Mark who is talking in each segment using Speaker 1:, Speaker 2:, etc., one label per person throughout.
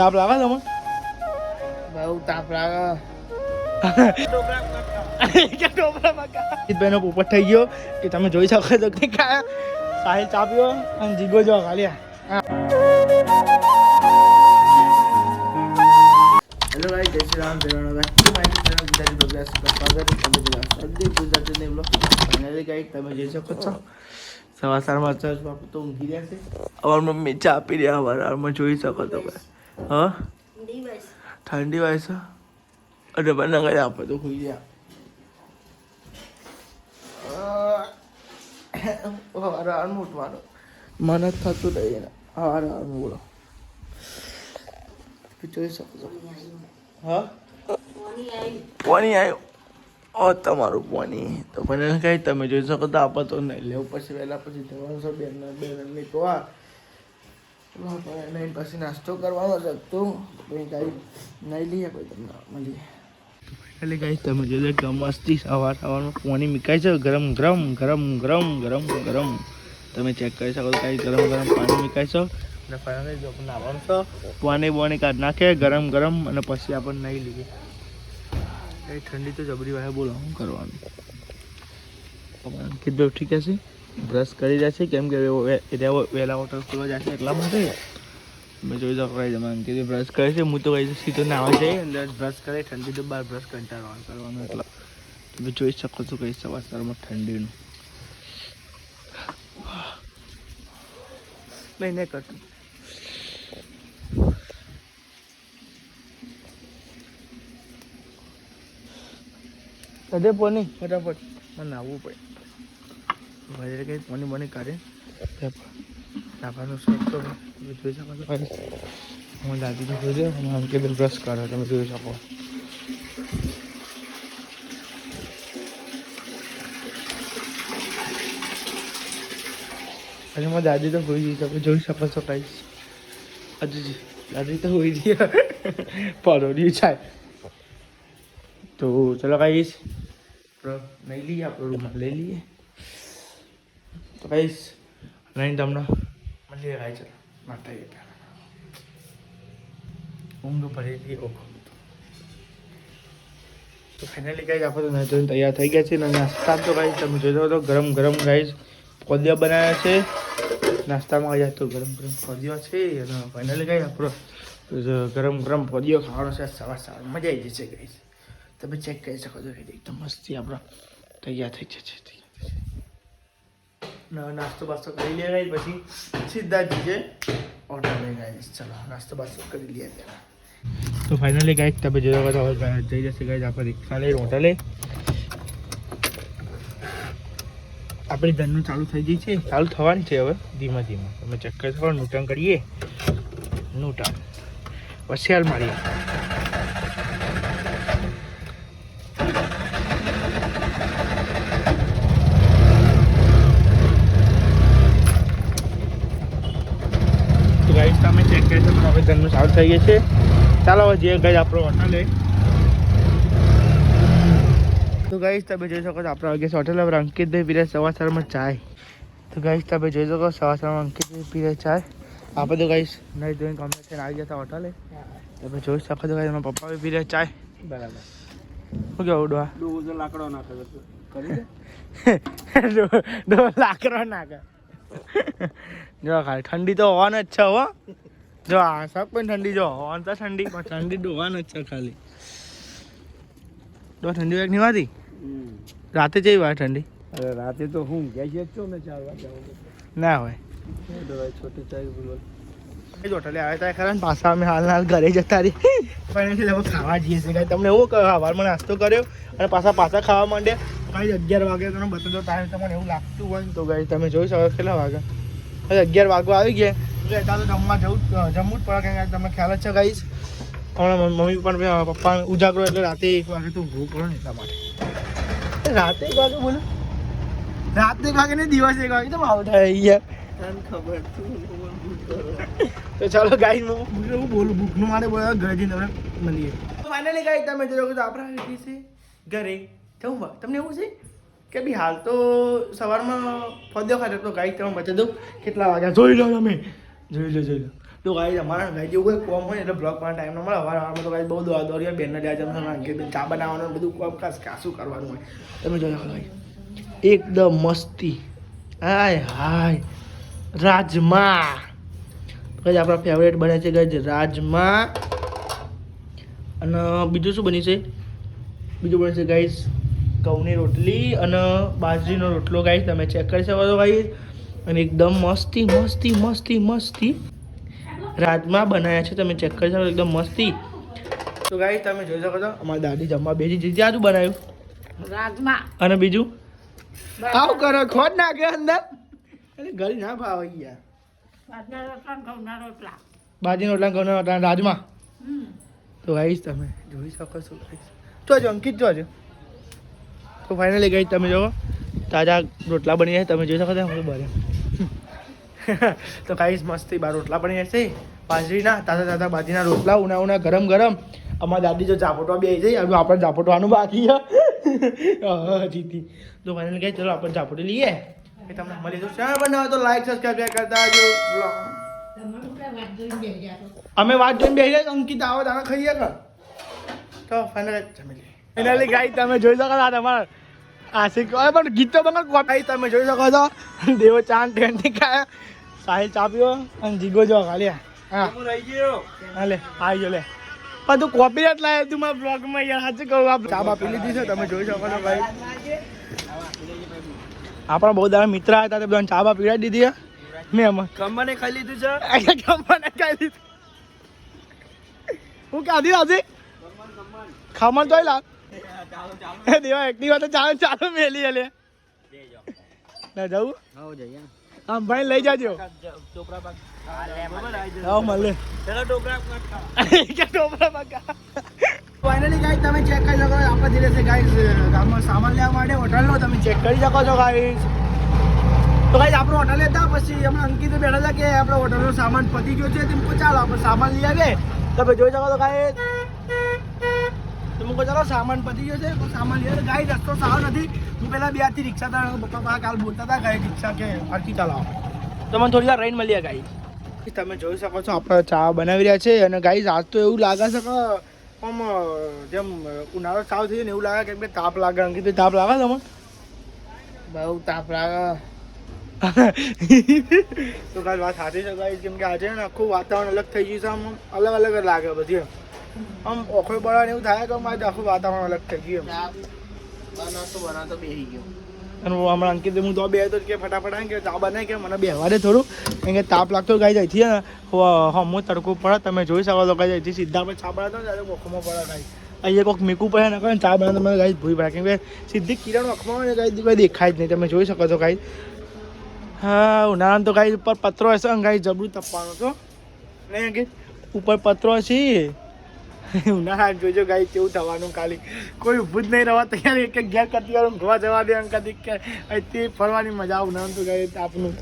Speaker 1: તાપ લાગે તમે
Speaker 2: બહુ તાપ લાગે
Speaker 1: બેનો પોપટ થઈ ગયો કે તમે જોઈ શકો છો કે સાહિલ ચાપ્યો અને જીગો જો ખાલી હેલો ભાઈ જય શ્રી રામ. જય રામ સવાર સારમાં ચર્ચ બાપુ તો ઊંઘી રહ્યા છે. અમાર મમ્મી ચા પી રહ્યા જોઈ શકો તમે હા ઠંડી વાય છે અરે મને કઈ આપે તો ખુઈ ગયા હવારે ઉઠવાનો મને જ થતું નહીં ને હવારે હાર બોલો જોઈ શકો છો હા પાણી આવ્યો ઓ તમારું પાણી તો મને કઈ તમે જોઈ શકો તો આપણે તો નહીં લેવું પછી વહેલા પછી જવાનું છે બેન બેનની તો આ નહીં પછી નાસ્તો કરવાનો છે. તો કાંઈ નહીં લઈએ પછી તમને મળીએ. એટલે ગાઈ તમે જોઈ મસ્તી સવાર સવારમાં પાણી મીકાય છે. ગરમ ગરમ ગરમ ગરમ ગરમ ગરમ. તમે ચેક કરી શકો કાંઈ ગરમ ગરમ પાણી મીકાય છો. અને આપણે નાવાનું છો, પાણી બોણી કાઢ નાખે ગરમ ગરમ, અને પછી આપણને નહીં લઈએ. કઈ ઠંડી તો જબરી વાહે બોલો શું કરવાનું કીધું, ઠીક છે? બ્રશ કરી છે કેમ કે વહેલા વોટર ખુલવા જશે એટલા માટે. મેં જોઈ જાઉં કઈ જમાન કીધું બ્રશ કરે છે. હું તો કઈ સીધો નાવા જઈ અંદર બ્રશ કરે, ઠંડી તો બહાર બ્રશ કંટાળવાનું કરવાનું એટલે. તમે જોઈ શકો છો કઈ સવાર સવારમાં ઠંડીનું. નહીં નહીં કરતું. કદે પોની, ફટાફટ. મને નાવવું પડે. કંઈ মনে શોખ તો તમે જોઈ શકો છો. ભાઈ હું દાદી તો જોઈ જાય હું કે બેન બ્રશ કરો તમે જોઈ શકો. અને મારી દાદી તો હોઈ ગઈ. તમે જોઈ શકો છો કઈ હજુ દાદી તો હોઈ ગઈ. પડોડી છે તો ચલો કહીશ નહીં લઈએ આપણો રૂમાલ લઈ લઈએ. તો કહીશ નહીં તમને મળીએ કાંઈ ચલો માતા એ ઊંઘ ભરેલી ઓખો તો ફાઇનલી ગાઈઝ આપણે નાઈ તૈયાર થઈ ગયા છે અને નાસ્તા તો ગાઈઝ તમે જોઈ તો ગરમ ગરમ ગાઈઝ કોદિયા બનાવ્યા છે. નાસ્તામાં ગયા તો ગરમ ગરમ કોદિયા છે અને ફાઇનલી ગાઈઝ આપણો ગરમ ગરમ કોદિયો ખાવાનો છે સવાર સવાર મજા આવી જશે ગાઈઝ તમે ચેક કરી શકો છો કે એકદમ મસ્તી આપણા તૈયાર થઈ જશે. નાસ્તો બાસ્તો કરી લે ગાઈઝ પછી સીધા જઈએ ઓર્ડર લે ગાઈઝ ચલો, નાસ્તો બાસ્તો કરી લઈએ પહેલાં. તો ફાઇનલી ગાઈઝ તમે જોયો તો હવે જઈ જશે ગાઈઝ આપણે રિક્ષા લઈ હોટલે. આપણી ધનનું ચાલુ થઈ ગઈ છે, ચાલુ થવાની છે હવે, ધીમે ધીમે. તમે ચક્કર કરી શકો નૂટન કરીએ. નૂટન. હાલ મારીએ તમે ચેક કરી શકો હવે ઘરનું સારું થઈ ગયું છે. ચાલો હવે જે ગઈ આપણો હોટલે તો ગઈશ તમે જોઈ શકો છો આપણા વાગે હોટલ હવે અંકિતભાઈ પીરે સવા સવારમાં ચાય. તો ગઈશ તમે જોઈ શકો સવા સવારમાં અંકિતભાઈ પીરે ચાય. આપણે તો ગઈશ નહીં જોઈને કમ્પ્લેટ થઈને આવી ગયા હતા હોટલે તમે જોઈ શકો છો એમાં પપ્પા બી પીરે ચાય.
Speaker 2: બરાબર.
Speaker 1: શું કેવું
Speaker 2: ડોહા લાકડો નાખે કરી
Speaker 1: લાકડો નાખે. જો ખાલી ઠંડી તો હોવાની જ છે હો. જો આ સબ પણ ઠંડી જો હોવાની તો ઠંડી પણ ઠંડી ડોવાની જ છે ખાલી. ડો ઠંડી વાગ નહીં વાતી રાતે જઈ વાર ઠંડી?
Speaker 2: અરે રાતે તો હું ગયા છે છો મેં ચાર વાગ્યા
Speaker 1: ના હોય.
Speaker 2: છોટી ચાય બોલો.
Speaker 1: હોટલે આવ્યા હતા ખરા ને પાછા અમે હાલ હાલ ઘરે જતા રહી પણ ખાવા જઈએ છીએ. તમને એવું કહ્યું સવારમાં નાસ્તો કર્યો અને પાછા પાછા ખાવા માંડે કાંઈ અગિયાર વાગે તમે બતાવો ટાઈમ તમને એવું લાગતું હોય ને તો ગાઈ તમે જોઈ શકો કેટલા વાગે. હવે અગિયાર વાગવા આવી ગયા. એટલે એટલા તો જમવા જવું જમવું જ પડે કે તમને ખ્યાલ જ છે ગાઈશ હમણાં મમ્મી પણ પપ્પા ઉજાગરો એટલે રાતે એક વાગે તો ભૂખ પડે ને એટલા માટે. રાતે એક વાગે બોલો. રાતે એક વાગે ને દિવસે એક વાગે. તો આવું થાય યાર
Speaker 2: ખબર
Speaker 1: તો ચાલો ગાઈસ હું હું બોલું ભૂખનું મારે બોલા ઘરે જઈને મળીએ. ફાઇનલી ગાઈસ તમે જોયો તો આપણે આવી ગઈ છે ઘરે તમને એવું છે? કે બી હાલ તો સવારમાં ફદ્યો ખાતે તો ગાઈ તમે બચે દઉં. કેટલા વાગ્યા? જોઈ લો તમે. જોઈ લો જોઈ લો. તો ગાઈ અમારા ગાઈ જેવું કોઈ કોમ હોય એટલે બ્લોગમાં ટાઈમ ન મળે. વારમાં તો ગાઈ બહુ દોડા દોડીએ બેનને જાય જમશે અંકિત ચા બનાવવાનું બધું કોમ ખાસ કાશું કરવાનું હોય. તમે જોઈ લો ગાઈ એકદમ મસ્તી. હાય હાય. રાજમા. કઈ આપણા ફેવરેટ બને છે કઈ રાજમા. અને બીજું શું બની છે? બીજું બને છે ગાઈસ ઘઉંની રોટલી અને બાજરીનો રોટલો. ગાઈસ તમે ચેક કરી શકો છો ગાઈસ અને એકદમ મસ્તી મસ્તી મસ્તી મસ્તી રાજમા બનાવ્યા છે. તમે ચેક કરી શકો એકદમ મસ્તી. તો ગાઈશ તમે જોઈ શકો છો અમારી દાદી જમવા બેસી જીતી આજુ બનાવ્યું?
Speaker 3: રાજમા
Speaker 1: અને બીજું? આવું કરો ખોટ નાખે અંદર. એટલે ગળી ના ભાવ ગયા
Speaker 3: બાજના રોટલા ઘઉંના રોટલા.
Speaker 1: રાજમા તો ગાઈશ તમે જોઈ શકો છો ગાઈશ જોજો અંકિત જોજો તો ફાઇનલી ગઈ તમે જો તાજા રોટલા બની જાય, તમે જોઈ શકો છો, હું બને. તો કાંઈ મસ્તી બાર રોટલા બની જશે બાજરીના, તાજા તાજા બાજરીના રોટલા, ઉના ઉના ગરમ ગરમ. અમારા દાદી જો ઝાપટવા બે જઈ હવે આપણે ઝાપટવાનું બાકી જીતી. તો ફાઇનલી કહે ચલો આપણે ઝાપટી લઈએ. એ તમને મળી જશે. બનાવો તો લાઈક સબસ્ક્રાઈબ કરતા
Speaker 3: તો.
Speaker 1: અમે વાત જોઈને બેસી જાય અંકિત આવો, દાણા ખાઈએ કર તો ફાઇનલ જમી લઈએ. ફાઇનલી ગાઈ તમે જોઈ શકો તમારા આશિક પણ ગીત તો બંગાળ કોપાઈ તમે જોઈ શકો છો. દેવો ચાંદ ટ્વેન્ટી ખાયા. સાહિલ ચાપ્યો પીવો અને જીગો જો ખાલી હા. હાલે આવી ગયો લે. પણ તું કોપી જ લાવે તું મારા બ્લોગમાં યાર સાચું કહું આપ ચા બા પી લીધી છે તમે જોઈ શકો છો ભાઈ. આપણા બહુ દાડા મિત્ર હતા તે બધાને ચા બા દીધી મેં એમાં
Speaker 2: કમ્બાને ખાઈ લીધું છે?
Speaker 1: ખમણ ખાઈ લીધું. હું ક્યાંથી આજે ખમણ તો લાવ. એ દેવા એકની વાત ચાલો ચાલો મેલી હલે ના જવું
Speaker 2: આવો જઈએ
Speaker 1: આમ ભાઈ લઈ જાજો.
Speaker 2: ચોપરા પાક
Speaker 1: આવો મળે.
Speaker 2: ચલો ટોકરા
Speaker 1: કે ટોપરા બગા ફાઇનલી ગાઈસ તમે ચેક કરી શકો આપણે ધીરે છે ગાઈસ ગામમાં સામાન લેવા માટે હોટલનો તમે ચેક કરી શકો છો ગાઈસ તો ગાઈસ આપણે હોટલ હતા. પછી હમણાં અંકિત બેઠા હતા કે આપણે હોટલનો સામાન પતી ગયો છે. તેમ ચાલો આપણે સામાન લઈ આવીએ. તમે જોઈ શકો છો ગાઈસ કહું ચાલો સામાન પતી ગયો છે. તો સામાન લઈ ગાય રસ્તો સારો નથી. હું પહેલા બેથી રિક્ષા હતા. પપ્પા કાલ બોલતા હતા ગાઈ રિક્ષા કે હરકી ચલાવો. તો મને થોડી વાર રહીને મળીએ ગાય તમે જોઈ શકો છો આપણે ચા બનાવી રહ્યા છે અને ગાય આજ તો એવું લાગે છે કે આમ જેમ ઉનાળો સાવ થઈ ને એવું લાગે કેમ કે તાપ લાગે અંકિત તાપ લાગે તમને?
Speaker 2: બહુ તાપ લાગે.
Speaker 1: તો કાલ વાત સાચી છે ગાઈસ કેમ કે આજે ને આખું વાતાવરણ અલગ થઈ ગયું છે આમ અલગ અલગ લાગે બધી આમ ઓખો બળા એવું થાય કે મારે આખું વાતાવરણ અલગ થઈ ગયું.
Speaker 2: બનાવતો બનાવતો બેસી ગયો.
Speaker 1: અને હમણાં અંકિત હું તો બે તો કે ફટાફટ આવીને કે ચા બનાવી કે મને બેહવા દે થોડું. કારણ કે તાપ લાગતો ગાઈ જઈથી ને હમું તડકો પડે તમે જોઈ શકો છો ગાઈ જઈથી સીધા આપણે છાપ બનાવતો ત્યારે ઓખમાં પડે ગાઈ અહીંયા કોઈક મીકું પડે ને કહે ચા બને મને ગાઈ ભૂઈ પડે. કેમ કે સીધી કિરણ ઓખમાં હોય ને ગાઈ કોઈ દેખાય જ નહીં. તમે જોઈ શકો છો ગાઈ હા ઉનાળામાં તો ગાઈ ઉપર પત્રો હશે ને ગાઈ જબરું તપવાનો હતો ને અંકિત? ઉપર પત્રો છે ઉનાળા જોજો ગાઈ કેવું થવાનું ખાલી કોઈ ઊભું જ નહીં રહેવા તૈયાર એક એક ઘેર કરતી વાર ઊંઘવા જવા દે કદી કે અહીંથી ફરવાની મજા ઉનાળામાં તો ગાઈ આપનું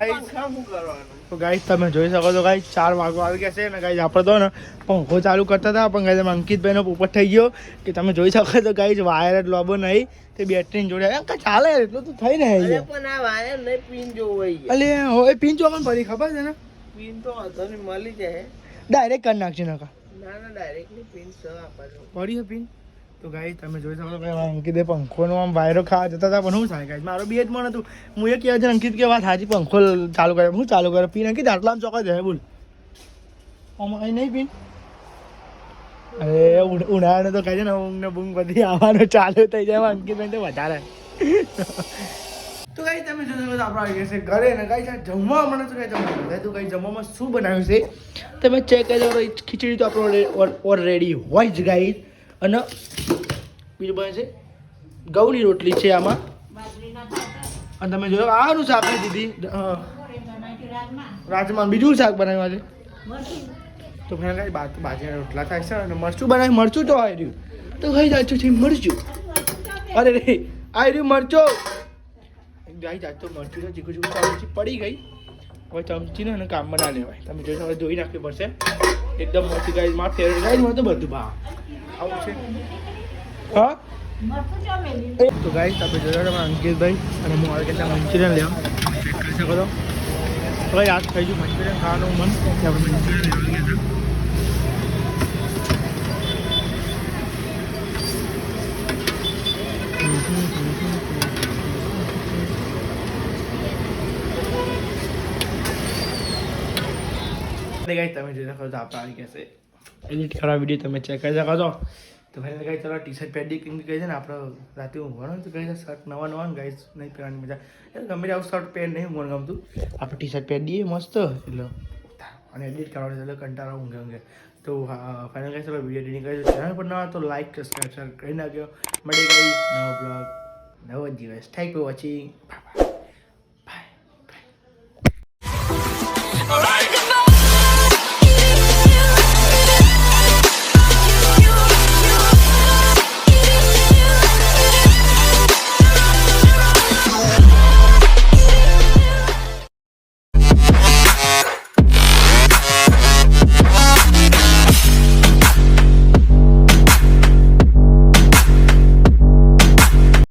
Speaker 2: શું કરવાનું
Speaker 1: તો ગાઈ તમે જોઈ શકો છો ગાઈ ચાર વાગો આવી ગયા છે ને ગાઈ આપણે તો ને પંખો ચાલુ કરતા હતા પણ ગાઈસ અંકિતભાઈનો પોપટ થઈ ગયો કે તમે જોઈ શકો છો ગાઈસ વાયર જ લોબો નહીં તે બેટરી જોડે અંકલ ચાલે એટલું તો થઈ ને
Speaker 2: પણ આ વાયર નહીં પીન જોવું હોય
Speaker 1: અલે હોય પિન ચોકન પડી ખબર છે ને?
Speaker 2: પીન તો વાંધો નહીં મળી જાય.
Speaker 1: ડાયરેક્ટ કરી નાખજો નકા
Speaker 2: ના ના ડાયરેક્ટલી પીન સ આપવાનું
Speaker 1: પડી પિન તો ગાઈ તમે જોઈ શકો ભાઈ અંકિતે પંખોનો આમ વાયરો ખાવા જતા હતા, પણ શું થાય ગાઈ મારો બી જ મન હતું. હું એ કહેવા છે અંકિત કે, વાત હાજી પંખો ચાલુ કરે. હું ચાલુ કરે. પિન અંકિત, આટલામાં ચોકા જાય, બોલ. અમારે નહીં પિન અરે ઉન- તો કહે છે ને ઊંઘ ને બૂંગ બધી આવવાનું ચાલુ થઈ જાય અંકિતભાઈ તો વધારે. તો કઈ તમે જો શકો આપણા આવી છે ઘરે ને કઈ જમવા મને તો કઈ જમવા બધા તો કઈ જમવામાં શું બનાવ્યું છે? તમે ચેક કરી દો ખીચડી તો આપણો ઓલરેડી હોય જ ગાઈ અને બીજું બને છે ગૌની રોટલી છે આમાં. અને તમે જોયો આનું શાક નહીં દીધી.
Speaker 3: રાજમા.
Speaker 1: બીજું શાક બનાવ્યું
Speaker 3: છે
Speaker 1: તો મને કઈ બાજુ રોટલા થાય છે અને મરચું બનાવી. મરચું તો આવી રહ્યું તો કઈ જાય છે મરચું. અરે રે આવી રહ્યું મરચો. ગાઈ જાત તો મરચું તો ચીકુ ચીકુ ચાલુ પડી ગઈ. હવે ચમચીને એને કામમાં ના લેવાય. તમે જોઈ હવે ધોઈ નાખવી પડશે. એકદમ મરચી ગાઈ માં ફેવરેટ ગાઈ માં તો બધું ભા આવું છે. હા? તો ગાઈ તમે જોયો તમે અંકિતભાઈ અને હું આવી કેટલા મંચુરિયન લેવા. ચેક કરી શકો તો યાદ થઈ ગયું મંચુરિયન ખાવાનું મન. આપણે મંચુરિયન લેવા ગયા હતા. ગાઈ તમે જોઈ શકો છો આપણે આવી ગયા છે એડિટ કરવા વીડિયો તમે ચેક કરી શકો છો. તો ફરી ગાઈ ચલો ટી શર્ટ પહેરી કેમ કહે છે ને આપણે રાતે ઊંઘવાનું તો કહે છે શર્ટ નવા નવા ગાઈસ નહીં પહેરવાની મજા. એટલે ગમે આવું શર્ટ પહેર નહીં ઊંઘવાનું ગમતું. આપણે ટી શર્ટ પહેરી દઈએ મસ્ત. એટલે અને એડિટ કરવાનું એટલે કંટાળો ઊંઘે ઊંઘે. તો ફાઇનલ ગાઈ ચલો વીડિયો એડિટિંગ કરી ચેનલ પર નવા તો લાઈક સબસ્ક્રાઈબ કરી નાખ્યો મળી ગઈ નવો બ્લોગ નવો દિવસ. Thank you watching